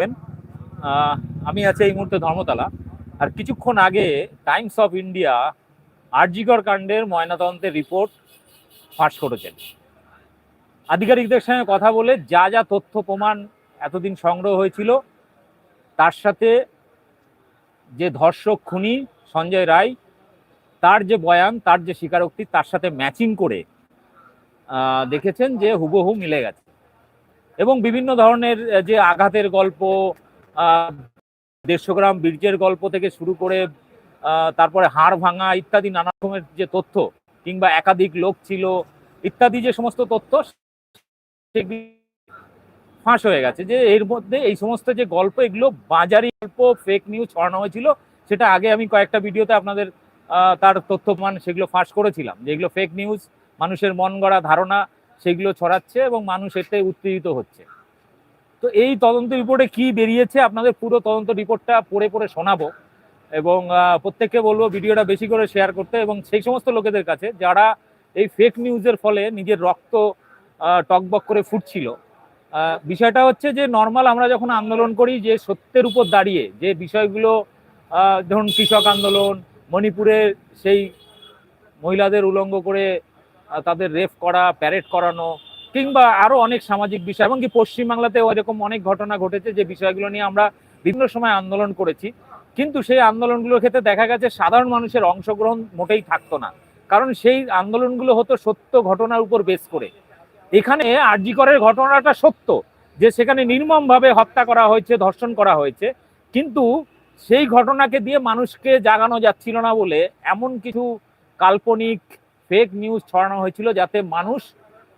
থাকবেন আমি আছি এই মুহূর্তে ধর্মতলা। আর কিছুক্ষণ আগে টাইমস অফ ইন্ডিয়া আরজিকর কাণ্ডের ময়নাতদন্তের রিপোর্ট ফাঁস করেছেন। আধিকারিকদের সঙ্গে কথা বলে যা যা তথ্য প্রমাণ এতদিন সংগ্রহ হয়েছিল, তার সাথে যে ধর্ষক খুনি সঞ্জয় রায়, তার যে বয়ান, তার যে স্বীকারোক্তি, তার সাথে ম্যাচিং করে দেখেছেন যে হুবহু মিলে গেছে। এবং বিভিন্ন ধরনের যে আঘাতের গল্প দেড়শো গ্রাম বীর্যের গল্প থেকে শুরু করে তারপরে হাড় ভাঙা ইত্যাদি নানা রকমের যে তথ্য, কিংবা একাধিক লোক ছিল, ইত্যাদি যে সমস্ত তথ্য ফাঁস হয়ে গেছে। যে এর মধ্যে এই সমস্ত যে গল্প, এগুলো বাজারি গল্প ফেক নিউজ ছড়ানো হয়েছিল, সেটা আগে আমি কয়েকটা ভিডিওতে আপনাদের তার তথ্য প্রমাণ সেগুলো ফাঁস করেছিলাম। যে এগুলো ফেক নিউজ মানুষের মন গড়া ধারণা সেগুলো ছড়াচ্ছে এবং মানুষ এতে উত্তেজিত হচ্ছে। তো এই তদন্ত রিপোর্টে কি বেরিয়েছে আপনাদের পুরো তদন্ত রিপোর্টটা পড়ে পড়ে শোনাবো এবং প্রত্যেককে বলব ভিডিওটা বেশি করে শেয়ার করতে এবং সেই সমস্ত লোকেদের কাছে যারা এই ফেক নিউজের ফলে নিজের রক্ত টকবক করে ফুটছিল বিষয়টা হচ্ছে যে নর্মাল আমরা যখন আন্দোলন করি যে সত্যের উপর দাঁড়িয়ে যে বিষয়গুলো ধরুন কৃষক আন্দোলন মণিপুরে সেই মহিলাদের উলঙ্গ করে তাদের রেফ করা প্যারেড করানো, কিংবা আরও অনেক সামাজিক বিষয়, এমনকি পশ্চিমবাংলাতেও এরকম অনেক ঘটনা ঘটেছে যে বিষয়গুলো নিয়ে আমরা বিভিন্ন সময় আন্দোলন করেছি। কিন্তু সেই আন্দোলনগুলোর ক্ষেত্রে দেখা গেছে সাধারণ মানুষের অংশগ্রহণ মোটেই থাকতো না। কারণ সেই আন্দোলনগুলো হতো সত্য ঘটনার উপর বেস করে। এখানে আরজিকরের ঘটনাটা সত্য, যে সেখানে নির্মমভাবে হত্যা করা হয়েছে, ধর্ষণ করা হয়েছে। কিন্তু সেই ঘটনাকে দিয়ে মানুষকে জাগানো যাচ্ছিল না বলে এমন কিছু কাল্পনিক ফেক নিউজ ছড়ানো হয়েছিল যাতে মানুষ,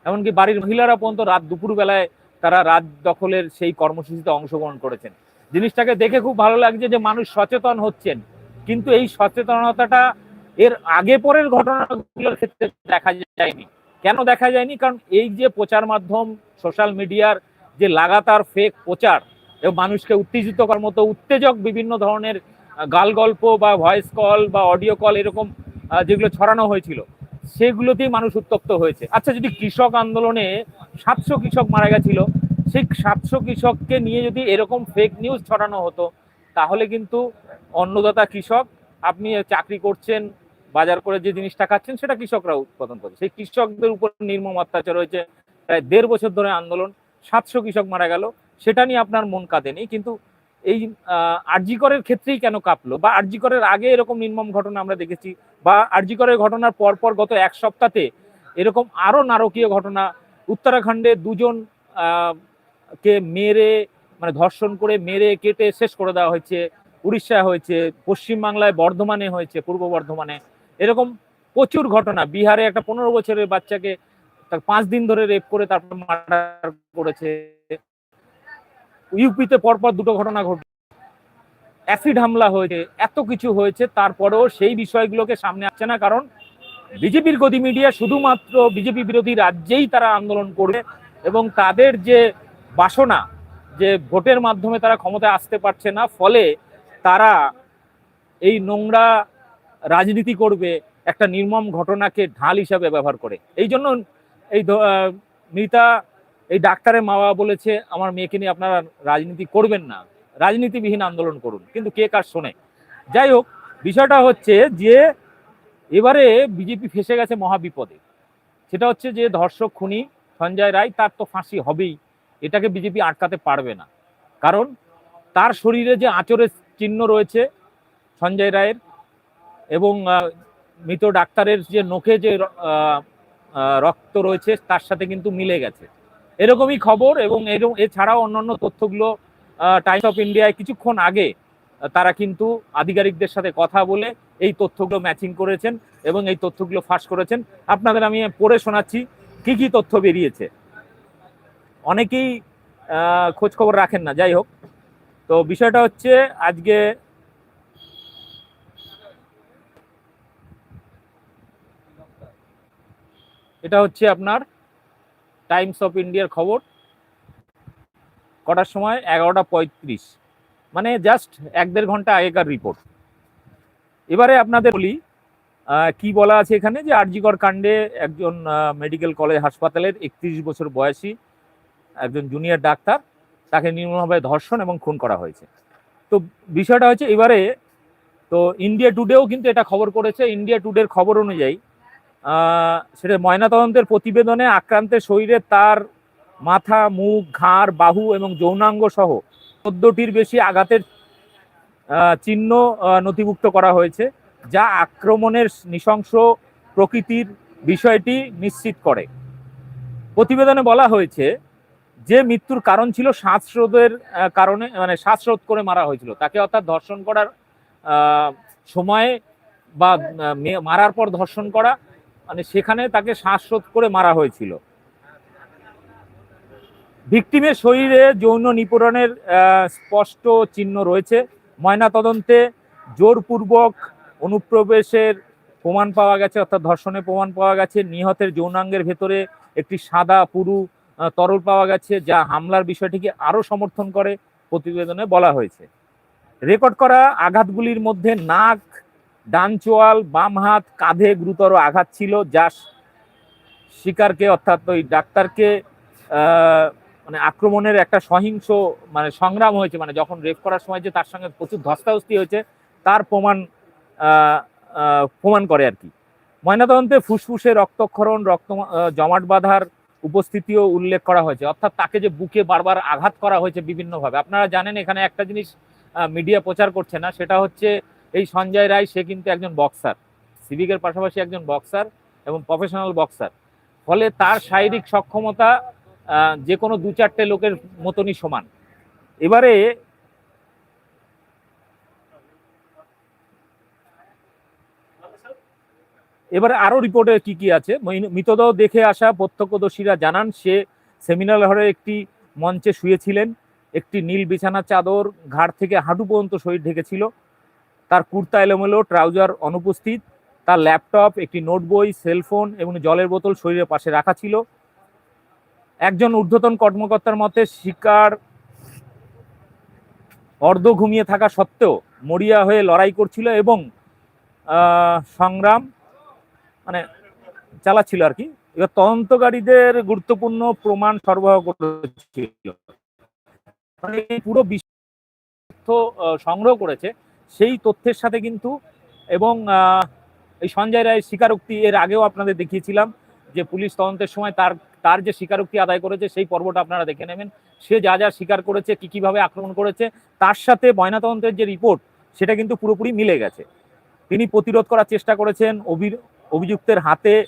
এমনকি বাড়ির মহিলারা পর্যন্ত রাত দুপুর বেলায় তারা রাত দখলের সেই কর্মসূচিতে অংশগ্রহণ করেছেন। জিনিসটাকে দেখে খুব ভালো লাগছে যে মানুষ সচেতন হচ্ছেন। কিন্তু এই সচেতনতাটা এর আগে পরের ঘটনাগুলোর ক্ষেত্রে দেখা যায়নি। কেন দেখা যায়নি? কারণ এই যে প্রচার মাধ্যম, সোশ্যাল মিডিয়ার যে লাগাতার ফেক প্রচার এবং মানুষকে উত্তেজিত করার মতো উত্তেজক বিভিন্ন ধরনের গাল গল্প বা ভয়েস কল বা অডিও কল এরকম যেগুলো ছড়ানো হয়েছিল। সেগুলোতেই মানুষ উত্তপ্ত হয়েছে। আচ্ছা যদি কৃষক আন্দোলনে সাতশো কৃষক মারা গেছিল, সেই সাতশো কৃষককে নিয়ে যদি এরকম ফেক নিউজ ছড়ানো হতো, তাহলে কিন্তু অন্নদাতা কৃষক, আপনি চাকরি করছেন, বাজার করে যে জিনিসটা খাচ্ছেন, সেটা কৃষকরা উৎপাদন করছে। সেই কৃষকদের উপর নির্মম অত্যাচার হয়েছে, প্রায় দেড় বছর ধরে আন্দোলন, সাতশো কৃষক মারা গেল, সেটা নিয়ে আপনার মন কাঁদেনি কিন্তু এই আরজিকরের ক্ষেত্রেই কেন কাঁপলো? বা আরজিকরের আগে এরকম নির্মম ঘটনা আমরা দেখেছি, বা আরজিকরের ঘটনার পরপর গত এক সপ্তাহে এরকম আরও নারকীয় ঘটনা, উত্তরাখণ্ডে দুজন কে মেরে মানে ধর্ষণ করে মেরে কেটে শেষ করে দেওয়া হয়েছে উড়িষ্যায় হয়েছে, পশ্চিমবাংলায় বর্ধমানে হয়েছে, পূর্ব বর্ধমানে। এরকম প্রচুর ঘটনা। বিহারে একটা পনেরো বছরের বাচ্চাকে তার পাঁচ দিন ধরে রেপ করে তারপর মার্ডার করেছে। ইউপিতে পরপর দুটো ঘটনা ঘটে অ্যাসিড হামলা হয়েছে, এত কিছু হয়েছে, তারপরেও সেই বিষয়গুলোকে সামনে আসছে না, কারণ বিজেপির গদি মিডিয়া শুধুমাত্র বিজেপি বিরোধী রাজ্যেই তারা আন্দোলন করবে এবং তাদের যে বাসনা, যে ভোটের মাধ্যমে তারা ক্ষমতায় আসতে পারছে না, ফলে তারা এই নোংরা রাজনীতি করবে, একটা নির্মম ঘটনাকে ঢাল হিসাবে ব্যবহার করে। এই জন্য এই মৃতা এই ডাক্তারের মা বাবা বলেছে, আমার মেয়েকে নিয়ে আপনারা রাজনীতি করবেন না। রাজনীতিবিহীন আন্দোলন করুন। কিন্তু কে কার শোনে? যাই হোক, বিষয়টা হচ্ছে যে এবারে বিজেপি ফেসে গেছে মহাবিপদে। সেটা হচ্ছে যে ধর্ষক খুনি সঞ্জয় রায়, তার তো ফাঁসি হবেই। এটাকে বিজেপি আটকাতে পারবে না। কারণ তার শরীরে যে আচরের চিহ্ন রয়েছে সঞ্জয় রায়ের এবং মৃত ডাক্তারের যে নখে যে রক্ত রয়েছে, তার সাথে কিন্তু মিলে গেছে। এরকমই খবর এবং এরকম এছাড়াও অন্যান্য তথ্যগুলো টাইমস অফ ইন্ডিয়ায় কিছুক্ষণ আগে তারা কিন্তু আধিকারিকদের সাথে কথা বলে এই তথ্যগুলো ম্যাচিং করেছেন এবং এই তথ্যগুলো ফাঁস করেছেন। আপনাদের আমি পড়ে শোনাচ্ছি, কি কি তথ্য বেরিয়েছে? অনেকেই খোঁজ খবর রাখেন না, যাই হোক। তো বিষয়টা হচ্ছে, আজকে এটা হচ্ছে আপনার টাইমস অফ ইন্ডিয়ার খবর কটার সময়? এগারোটা পঁয়ত্রিশ। মানে জাস্ট এক দেড় ঘণ্টা আগেকার রিপোর্ট এবারে আপনাদের বলি কি বলা আছে এখানে? যে আরজিকর কাণ্ডে একজন মেডিকেল কলেজ হাসপাতালের একত্রিশ বছর বয়সী একজন জুনিয়র ডাক্তার, তাকে নির্মমভাবে ধর্ষণ এবং খুন করা হয়েছে। তো বিষয়টা হচ্ছে এবারে, তো ইন্ডিয়া টুডেও কিন্তু এটা খবর করেছে। ইন্ডিয়া টুডের খবর অনুযায়ী সেটা ময়নাতদন্তের প্রতিবেদনে আক্রান্তের শরীরে তার মাথা, মুখ, ঘাড়, বাহু এবং যৌনাঙ্গ সহ চোদ্দটির বেশি আঘাতের চিহ্ন নথিভুক্ত করা হয়েছে, যা আক্রমণের নৃশংস প্রকৃতির বিষয়টি নিশ্চিত করে। প্রতিবেদনে বলা হয়েছে যে মৃত্যুর কারণ ছিল শ্বাসরোধের কারণে মানে শ্বাসরোধ করে মারা হয়েছিল। তাকে অর্থাৎ ধর্ষণ করার সময়ে বা মারার পর ধর্ষণ করা মানে সেখানে তাকে শ্বাসরোধ করে মারা হয়েছিল। ভিকটিমের শরীরে যৌন আহ, স্পষ্ট চিহ্ন রয়েছে। ময়নাতদন্তে জোরপূর্বক অনুপ্রবেশের প্রমাণ পাওয়া গেছে অর্থাৎ ধর্ষণের প্রমাণ পাওয়া গেছে। নিহতের যৌনাঙ্গের ভেতরে একটি সাদা পুরু তরল পাওয়া গেছে যা হামলার বিষয়টিকে আরও সমর্থন করে প্রতিবেদনে বলা হয়েছে। রেকর্ড করা আঘাতগুলির মধ্যে নাক ডান চোয়াল বাম হাত, কাঁধে গুরুতর আঘাত ছিল, যা শিকারকে, অর্থাৎ ওই ডাক্তারকে মানে আক্রমণের একটা সহিংস মানে সংগ্রাম হয়েছে মানে যখন রেপ করার সময় যে তার সঙ্গে প্রচুর ধস্তাধস্তি হয়েছে, তার প্রমাণ প্রমাণ করে আর কি। ময়নাতদন্তে ফুসফুসে রক্তক্ষরণ, রক্ত জমাট বাঁধার উপস্থিতিও উল্লেখ করা হয়েছে। অর্থাৎ তাকে যে বুকে বারবার আঘাত করা হয়েছে বিভিন্নভাবে। আপনারা জানেন এখানে একটা জিনিস মিডিয়া প্রচার করছে না, সেটা হচ্ছে এই সঞ্জয় রায়, সে কিন্তু একজন বক্সার সিভিকের পাশাপাশি একজন বক্সার এবং প্রফেশনাল বক্সার ফলে তার শারীরিক সক্ষমতা যে কোনো দু চারটে লোকের মতনই সমান। এবারে এবারে আরও রিপোর্টে কি কি আছে? মৃতদেহ দেখে আসা প্রত্যক্ষদর্শীরা জানান, সে সেমিনার হলে একটি মঞ্চে শুয়েছিলেন, একটি নীল বিছানা চাদর ঘাড় থেকে হাঁটু পর্যন্ত শরীর ঢেকেছিল। তার কুর্তা এলোমেলো, ট্রাউজার অনুপস্থিত, তার ল্যাপটপ, একটি নোট বই সেলফোন এবং জলের বোতল শরীরের পাশে রাখা ছিল। একজন ঊর্ধ্বতন কর্মকর্তার মতে শিকার অর্ধ ঘুমিয়ে থাকা সত্ত্বেও মরিয়া হয়ে লড়াই করছিল এবং সংগ্রাম মানে চালাচ্ছিল আর কি। এবার তদন্তকারীদের গুরুত্বপূর্ণ প্রমাণ সরবরাহ করেছিল। মানে পুরো বিশ্ব সংগ্রহ করেছে। সেই তথ্যের সাথে কিন্তু এবং এই সঞ্জয় রায়ের স্বীকারোক্তি এর আগেও আপনাদের দেখিয়েছিলাম যে পুলিশ তদন্তের সময় তার তার যে স্বীকারোক্তি আদায় করেছে সেই পর্বটা আপনারা দেখে নেবেন। সে যা যা স্বীকার করেছে, কি কীভাবে আক্রমণ করেছে, তার সাথে ময়নাতদন্তের যে রিপোর্ট, সেটা কিন্তু পুরোপুরি মিলে গেছে। তিনি প্রতিরোধ করার চেষ্টা করেছেন অভি- অভিযুক্তের হাতে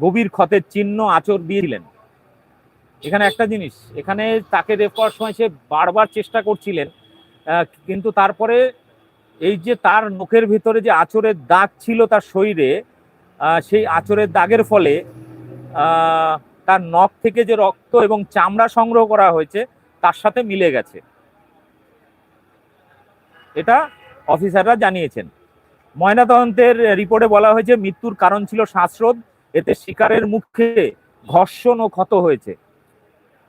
গভীর ক্ষতের চিহ্ন আচর দিয়েছিলেন। এখানে একটা জিনিস, এখানে তাকে রেপ করার সময় সে বারবার চেষ্টা করছিলেন কিন্তু তারপরে এই যে তার মুখের ভিতরে যে আচরের দাগ ছিল তার শরীরে সেই আচরের দাগের ফলে তার নখ থেকে যে রক্ত এবং চামড়া সংগ্রহ করা হয়েছে, তার সাথে মিলে গেছে। এটা অফিসাররা জানিয়েছেন। ময়নাতদন্তের রিপোর্টে বলা হয়েছে, মৃত্যুর কারণ ছিল শ্বাসরোধ, এতে শিকারের মুখে ঘর্ষণ ও ক্ষত হয়েছে।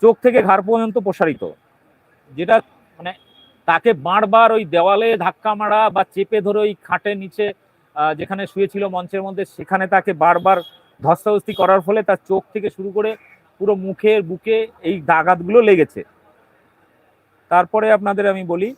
চোখ থেকে ঘাড় পর্যন্ত প্রসারিত। যেটা মানে তাকে বারবার ওই দেওয়ালে ধাক্কা মারা বা চেপে ধরে ওই খাটের নিচে যেখানে শুয়েছিল মঞ্চের মধ্যে, সেখানে তাকে বারবার ধস্তাধস্তি করার ফলে তার চোখ থেকে শুরু করে পুরো মুখের বুকে এই দাগাতগুলো লেগেছে। তারপরে আপনাদের আমি বলি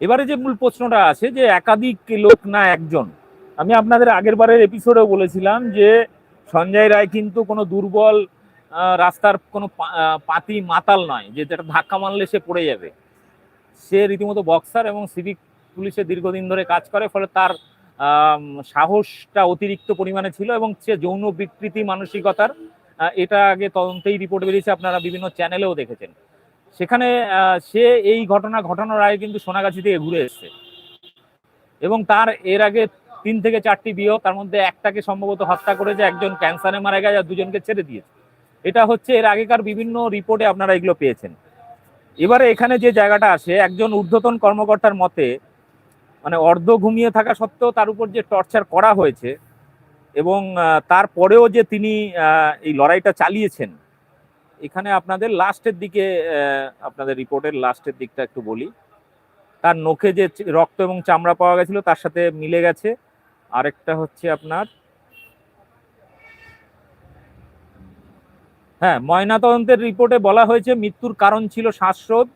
এবারে যে মূল প্রশ্নটা আছে যে একাধিক লোক না একজন, আমি আপনাদের আগের বারের এপিসোডেও বলেছিলাম যে সঞ্জয় রায় কিন্তু কোনো দুর্বল রাস্তার কোনো পাতি মাতাল নয়, যে যেটা ধাক্কা মারলে সে পড়ে যাবে। সে রীতিমতো বক্সার এবং সিভিক পুলিশে দীর্ঘদিন ধরে কাজ করে, ফলে তার সাহসটা অতিরিক্ত পরিমাণে ছিল এবং সে যৌন বিকৃতি মানসিকতার এটা আগে তদন্তেই রিপোর্ট বেরিয়েছে, আপনারা বিভিন্ন চ্যানেলেও দেখেছেন। সেখানে সে এই ঘটনা, ঘটানোর আগে কিন্তু সোনাগাছি থেকে ঘুরে এসেছে। এবং তার, এর আগে তিন থেকে চারটি বিয়ে তার মধ্যে একটাকে সম্ভবত হত্যা করেছে, একজন ক্যান্সারে মারা গেছে আর দুজনকে ছেড়ে দিয়েছে। এটা হচ্ছে এর আগেকার বিভিন্ন রিপোর্টে আপনারা এগুলো পেয়েছেন। এবারে এখানে যে জায়গাটা আসে, একজন ঊর্ধ্বতন কর্মকর্তার মতে মানে অর্ধ ঘুমিয়ে থাকা সত্ত্বেও তার উপর যে টর্চার করা হয়েছে এবং তারপরেও যে তিনি এই লড়াইটা চালিয়েছেন এখানে আপনাদের লাস্টের দিকে আপনাদের রিপোর্টের লাস্টের দিকটা একটু বলি। তার নখে যে রক্ত এবং চামড়া পাওয়া গেছিল, তার সাথে মিলে গেছে। আরেকটা হচ্ছে আপনার হ্যাঁ ময়নাতদন্তের রিপোর্টে বলা হয়েছে মৃত্যুর কারণ ছিল শ্বাসরোধ।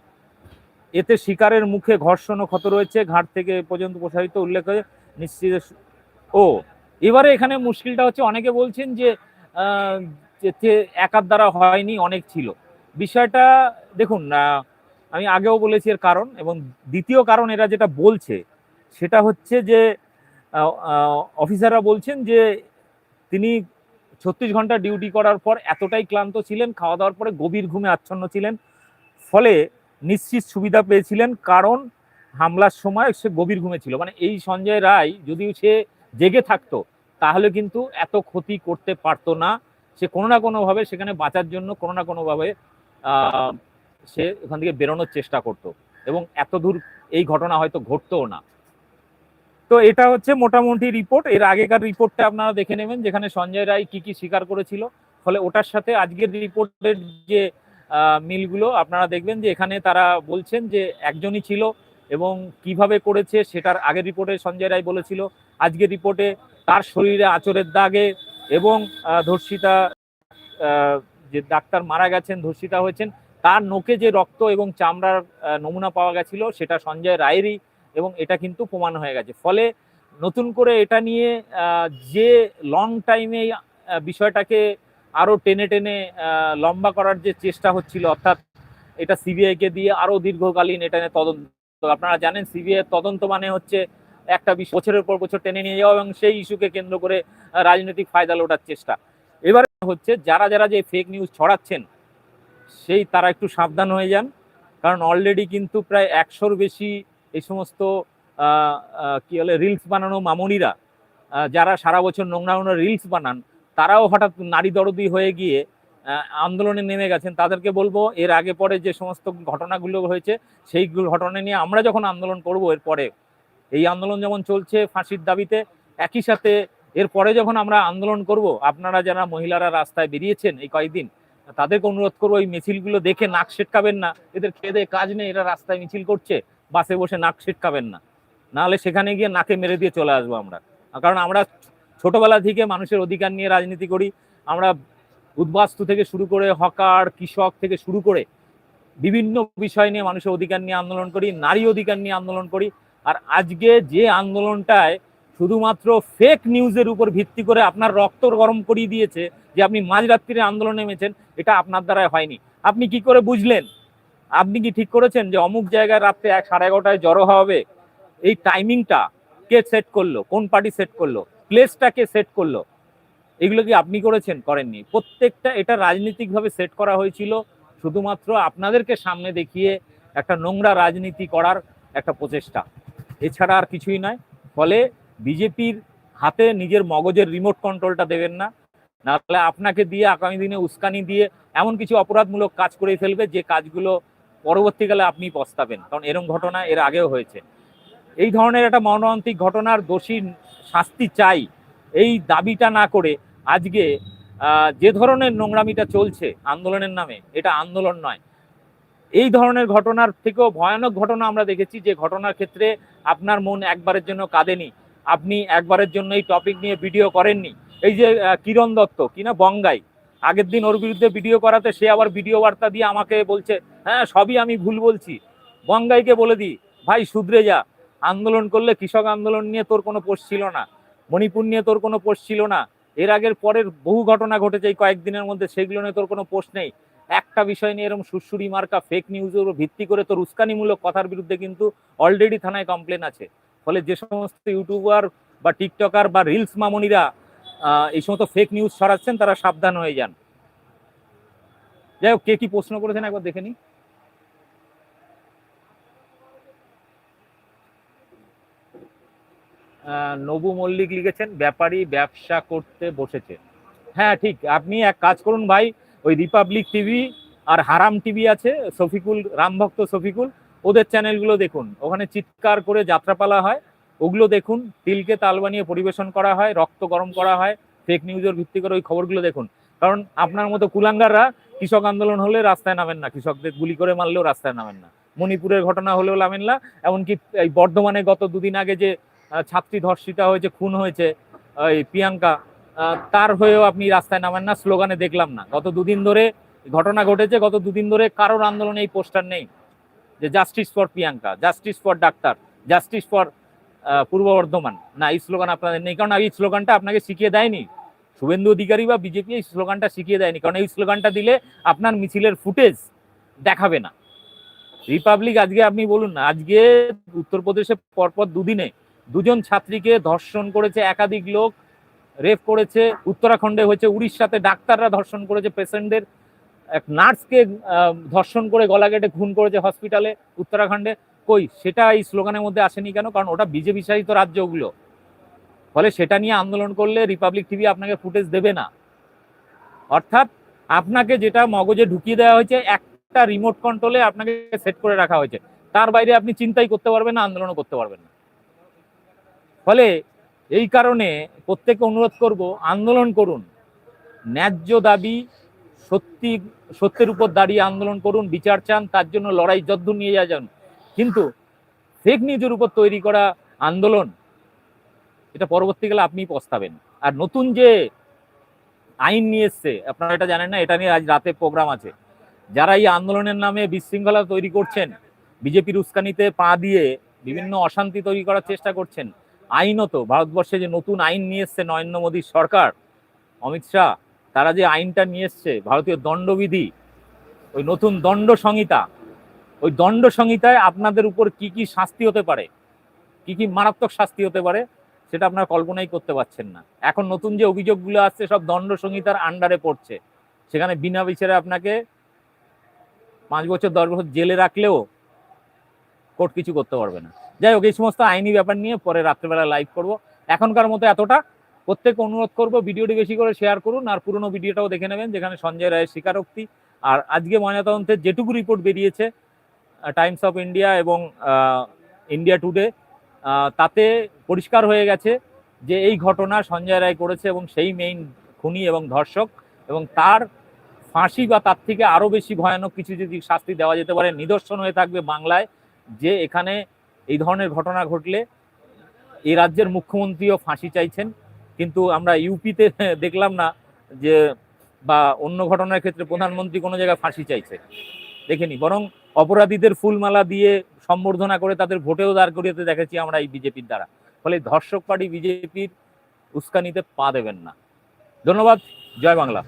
এতে শিকারের মুখে ঘর্ষণ ক্ষত রয়েছে। ঘাট থেকে পর্যন্ত প্রসারিত উল্লেখ করে নিশ্চিত ও, এবারে এখানে মুশকিলটা হচ্ছে, অনেকে বলছেন যে একার দ্বারা হয়নি, অনেক ছিল। বিষয়টা, দেখুন আমি আগেও বলেছি এর কারণ এবং দ্বিতীয় কারণ এরা যেটা বলছে, সেটা হচ্ছে যে অফিসাররা বলছেন যে, তিনি ছত্রিশ ঘণ্টা ডিউটি করার পর এতটাই ক্লান্ত ছিলেন, খাওয়া দাওয়ার পরে গভীর ঘুমে আচ্ছন্ন ছিলেন, ফলে নিশ্চিত সুবিধা পেয়েছিলেন কারণ হামলার সময় সে গভীর ঘুমে ছিল। মানে এই সঞ্জয় রায়, যদিও সে জেগে থাকতো, তাহলে কিন্তু এত ক্ষতি করতে পারতো না। সে কোনো না কোনোভাবে সেখানে বাঁচার জন্য কোনো না কোনোভাবে সে ওখান থেকে বেরোনোর চেষ্টা করতো। এবং এত দূর এই ঘটনা হয়তো ঘটতোও না। তো এটা হচ্ছে মোটামুটি রিপোর্ট। এর আগেকার রিপোর্টটা আপনারা দেখে নেবেন, যেখানে সঞ্জয় রায় কি কি স্বীকার করেছিল। ফলে ওটার সাথে আজকের রিপোর্টের যে মিলগুলো, আপনারা দেখবেন যে এখানে তারা বলছেন যে একজনই ছিল এবং কীভাবে করেছে সেটার আগের রিপোর্টে সঞ্জয় রায় বলেছিল। আজকের রিপোর্টে তার শরীরে আচরের দাগে এবং ধর্ষিতা যে ডাক্তার মারা গেছেন, ধর্ষিতা হয়েছেন, তার নোকে যে রক্ত এবং চামড়ার নমুনা পাওয়া গেছিল, সেটা সঞ্জয় রায়েরই এবং এটা কিন্তু প্রমাণ হয়ে গেছে। ফলে নতুন করে এটা নিয়ে যে লং টাইমে বিষয়টাকে আরও টেনে টেনে লম্বা করার যে চেষ্টা হচ্ছিল, অর্থাৎ এটা সিবিআইকে দিয়ে আরও দীর্ঘকালীন এটা নিয়ে তদন্ত আপনারা জানেন সিবিআই তদন্ত মানে হচ্ছে একটা বিষয় বছরের পর বছর টেনে নিয়ে যাওয়া এবং সেই ইস্যুকে কেন্দ্র করে রাজনৈতিক ফায়দা লোটার চেষ্টা। এবারে হচ্ছে যারা যারা যে ফেক নিউজ ছড়াচ্ছেন, সেই তারা একটু সাবধান হয়ে যান। কারণ অলরেডি কিন্তু প্রায় একশোর বেশি এই সমস্ত কি বলে রিলস বানানো মামনিরা যারা সারা বছর নোংরা নোংরা রিলস বানান, তারাও হঠাৎ নারী দরদি হয়ে গিয়ে আন্দোলনে নেমে গেছেন। তাদেরকে বলব, এর আগে পরে যে সমস্ত ঘটনাগুলো হয়েছে, সেই ঘটনা নিয়ে আমরা যখন আন্দোলন করব এর পরে এই আন্দোলন যেমন চলছে ফাঁসির দাবিতে, একই সাথে এরপরে যখন আমরা আন্দোলন করব, আপনারা যারা মহিলারা রাস্তায় বেরিয়েছেন এই কয়েকদিন, তাদেরকে অনুরোধ করব এই মিছিলগুলো দেখে নাক সেটকাবেন না। এদের খেয়ে দেয়ে কাজ নেই, এরা রাস্তায় মিছিল করছে, বাসে বসে নাক সেটকাবেন না। নাহলে সেখানে গিয়ে নাকে মেরে দিয়ে চলে আসব আমরা। কারণ আমরা ছোটবেলা থেকে মানুষের অধিকার নিয়ে রাজনীতি করি। আমরা উদ্বাস্তু থেকে শুরু করে হকার, কৃষক থেকে শুরু করে বিভিন্ন বিষয় নিয়ে মানুষের অধিকার নিয়ে আন্দোলন করি, নারী অধিকার নিয়ে আন্দোলন করি। আর আজকে যে আন্দোলনটায় শুধুমাত্র ফেক নিউজের উপর ভিত্তি করে আপনার রক্ত গরম করিয়ে দিয়েছে যে আপনি মাঝরাত্রিরে আন্দোলনে নেমেছেন, এটা আপনার দ্বারা হয়নি। আপনি কি করে বুঝলেন? আপনি কি ঠিক করেছেন যে অমুক জায়গায় রাত্রে এক সাড়ে এগারোটায় জড়ো হবে? এই টাইমিংটা কে সেট করল? কোন পার্টি সেট করল? প্লেসটা কে সেট করল? এগুলো কি আপনি করেছেন? করেননি। প্রত্যেকটা এটা রাজনীতিকভাবে সেট করা হয়েছিল। শুধুমাত্র আপনাদেরকে সামনে দেখিয়ে একটা নোংরা রাজনীতি করার একটা প্রচেষ্টা। এছাড়া আর কিছুই নয়। ফলে বিজেপির হাতে নিজের মগজের রিমোট কন্ট্রোলটা দেবেন না। নাহলে আপনাকে দিয়ে আগামী দিনে উস্কানি দিয়ে এমন কিছু অপরাধমূলক কাজ করে ফেলবে যে কাজগুলো পরবর্তীকালে আপনি পস্তাবেন। কারণ এরকম ঘটনা এর আগেও হয়েছে। এই ধরনের একটা মর্মান্তিক ঘটনার দোষী শাস্তি চাই। এই দাবিটা না করে আজকে যে ধরনের নোংরামিটা চলছে আন্দোলনের নামে, এটা আন্দোলন নয়। এই ধরনের ঘটনার থেকেও ভয়ানক ঘটনা আমরা দেখেছি যে ঘটনার ক্ষেত্রে আপনার মন একবারের জন্য কাঁদেনি। আপনি একবারের জন্য এই টপিক নিয়ে ভিডিও করেননি। এই যে কিরণ দত্ত কিনা বঙ্গাই। আগের দিন ওর বিরুদ্ধে ভিডিও করাতে সে আবার ভিডিও বার্তা দিয়ে আমাকে বলছে হ্যাঁ সবই আমি ভুল বলছি। বঙ্গাইকে বলে দিই, ভাই, শুধরে যা। আন্দোলন করলে কৃষক আন্দোলন নিয়ে তোর কোনো পোষ ছিল না। মণিপুর নিয়ে তোর কোনো পোষ ছিল না। এর আগের পরের বহু ঘটনা ঘটেছে এই কয়েকদিনের মধ্যে, সেগুলো নিয়ে তোর কোনো পোষ নেই। একটা বিষয় নিয়ে এরকম সুরসুরি মার্কা ফেক নিউজের ভিত্তি করে তোর উস্কানিমূলক কথার বিরুদ্ধে কিন্তু অলরেডি থানায় কমপ্লেন আছে। ফলে যে সমস্ত ইউটিউবার বা টিকটকার বা রিলস মামনিরা এই সমস্ত ফেক নিউজ ছড়াচ্ছেন, তারা সাবধান হয়ে যান। যাই হোক, কে কি প্রশ্ন করেছেন একবার দেখে নিই। নবু মল্লিক লিখেছেন, ব্যাপারী ব্যবসা করতে বসেছে। হ্যাঁ ঠিক। আপনি এক কাজ করুন ভাই ওই রিপাবলিক টিভি আর হারাম টিভি আছে, শফিকুল, রামভক্ত শফিকুল, ওদের চ্যানেলগুলো দেখুন। ওখানে চিৎকার করে যাত্রাপালা হয়, ওগুলো দেখুন, তিলকে তাল বানিয়ে পরিবেশন করা হয়, রক্ত গরম করা হয় ফেক নিউজের ভিত্তি করে ওই খবরগুলো দেখুন। কারণ আপনার মতো কুলাঙ্গাররা কৃষক আন্দোলন হলে রাস্তায় নামেন না, কৃষকদের গুলি করে মারলেও রাস্তায় নামেন না। মণিপুরের ঘটনা হলেও নামেন না, এমনকি এই বর্ধমানে গত দুদিন আগে যে ছাত্রী ধর্ষিতা হয়েছে, খুন হয়েছে ওই প্রিয়াঙ্কা তার হয়েও আপনি রাস্তায় নামেন না, স্লোগানে দেখলাম না। গত দুদিন ধরে ঘটনা ঘটেছে, গত দুদিন ধরে কারোর আন্দোলনে এই পোস্টার নেই। যে justice for Priyanka justice for doctor justice for Purba Bardhaman. না, এই স্লোগান আপনাদের নেই, কারণ এই স্লোগানটা আপনাকে শিখিয়ে দেয়নি। শুভেন্দু অধিকারী বা বিজেপি এই স্লোগানটা শিখিয়ে দেয়নি, কারণ এই স্লোগানটা দিলে আপনার মিছিলের ফুটেজ দেখাবে না। রিপাবলিক আজকে আপনি বলুন না, আজকে উত্তরপ্রদেশে পরপর দুদিনে দুজন ছাত্রীকে ধর্ষণ করেছে একাধিক লোক রেপ করেছে, উত্তরাখণ্ডে হয়েছে, উড়িষ্যাতে ডাক্তাররা ধর্ষণ করেছে, পেশেন্টদের, এক নার্সকে ধর্ষণ করে গলা কেটে খুন করেছে হসপিটালে, উত্তরাখণ্ডে। কই, সেটা এই স্লোগানের মধ্যে আসেনি কেন? কারণ ওটা বিজেপি শাসিত রাজ্য ওগুলো ফলে সেটা নিয়ে আন্দোলন করলে রিপাবলিক টিভি আপনাকে ফুটেজ দেবে না। অর্থাৎ আপনাকে যেটা মগজে ঢুকিয়ে দেওয়া হয়েছে, একটা রিমোট কন্ট্রোলে আপনাকে সেট করে রাখা হয়েছে। তার বাইরে আপনি চিন্তাই করতে পারবেন না, আন্দোলনও করতে পারবেন না। ফলে এই কারণে প্রত্যেককে অনুরোধ করব, আন্দোলন করুন। ন্যায্য দাবি সত্যি, সত্যের উপর দাঁড়িয়ে আন্দোলন করুন, বিচার চান, তার জন্য লড়াই যদ্দূর নিয়ে যান। কিন্তু ফেক নিউজের উপর তৈরি করা আন্দোলন, এটা পরবর্তীকালে আপনি পস্তাবেন। আর নতুন যে আইন নিয়ে এসছে, আপনারা এটা জানেন না, এটা নিয়ে আজ রাতে প্রোগ্রাম আছে। যারা এই আন্দোলনের নামে বিশৃঙ্খলা তৈরি করছেন, বিজেপির উস্কানিতে পা দিয়ে বিভিন্ন অশান্তি তৈরি করার চেষ্টা করছেন আইনত, ভারতবর্ষে যে নতুন আইন নিয়ে এসছে নরেন্দ্র মোদীর সরকার, অমিত শাহ, তারা যে আইনটা নিয়ে এসছে, ভারতীয় দণ্ডবিধি, ওই নতুন দণ্ড সংহিতা, ওই দণ্ড সংহিতায় আপনাদের উপর কি কি শাস্তি হতে পারে, কি কি মারাত্মক শাস্তি হতে পারে, সেটা আপনারা কল্পনাই করতে পারছেন না। এখন নতুন যে অভিযোগগুলো আসছে, সব দণ্ড সংহিতার আন্ডারে পড়ছে। সেখানে বিনা বিচারে আপনাকে পাঁচ বছর, দশ বছর জেলে রাখলেও কোর্ট কিছু করতে পারবে না। যাই হোক, এই সমস্ত আইনি ব্যাপার নিয়ে পরে রাত্রেবেলা লাইভ করব। এখনকার মতো এতটা। প্রত্যেক অনুরোধ করব, ভিডিওটি বেশি করে শেয়ার করুন আর পুরনো ভিডিওটাও দেখে নেবেন, যেখানে সঞ্জয় রায়ের স্বীকারোক্তি। আর আজকে ময়নাতদন্তের যেটুকু রিপোর্ট বেরিয়েছে টাইমস অফ ইন্ডিয়া এবং ইন্ডিয়া টুডে তাতে পরিষ্কার হয়ে গেছে যে এই ঘটনা সঞ্জয় রায় করেছে এবং সেই মেইন খুনি এবং ধর্ষক এবং তার ফাঁসি বা তার থেকে আরও বেশি ভয়ানক কিছু যদি শাস্তি দেওয়া যেতে পারে, নিদর্শন হয়ে থাকবে বাংলায় যে এখানে এই ধরনের ঘটনা ঘটলে এই রাজ্যের মুখ্যমন্ত্রীও ফাঁসি চাইছেন। কিন্তু আমরা ইউপিতে দেখলাম না যে, বা অন্য ঘটনার ক্ষেত্রে প্রধানমন্ত্রী কোনো জায়গায় ফাঁসি চাইছে। দেখেনি, বরং অপরাধীদের ফুলমালা দিয়ে সম্বর্ধনা করে তাদের ভোটেও দাঁড় করিয়ে দেখেছি আমরা এই বিজেপির দ্বারা। ফলে ধর্ষক পার্টি বিজেপির উস্কানিতে পা দেবেন না। ধন্যবাদ, জয় বাংলা।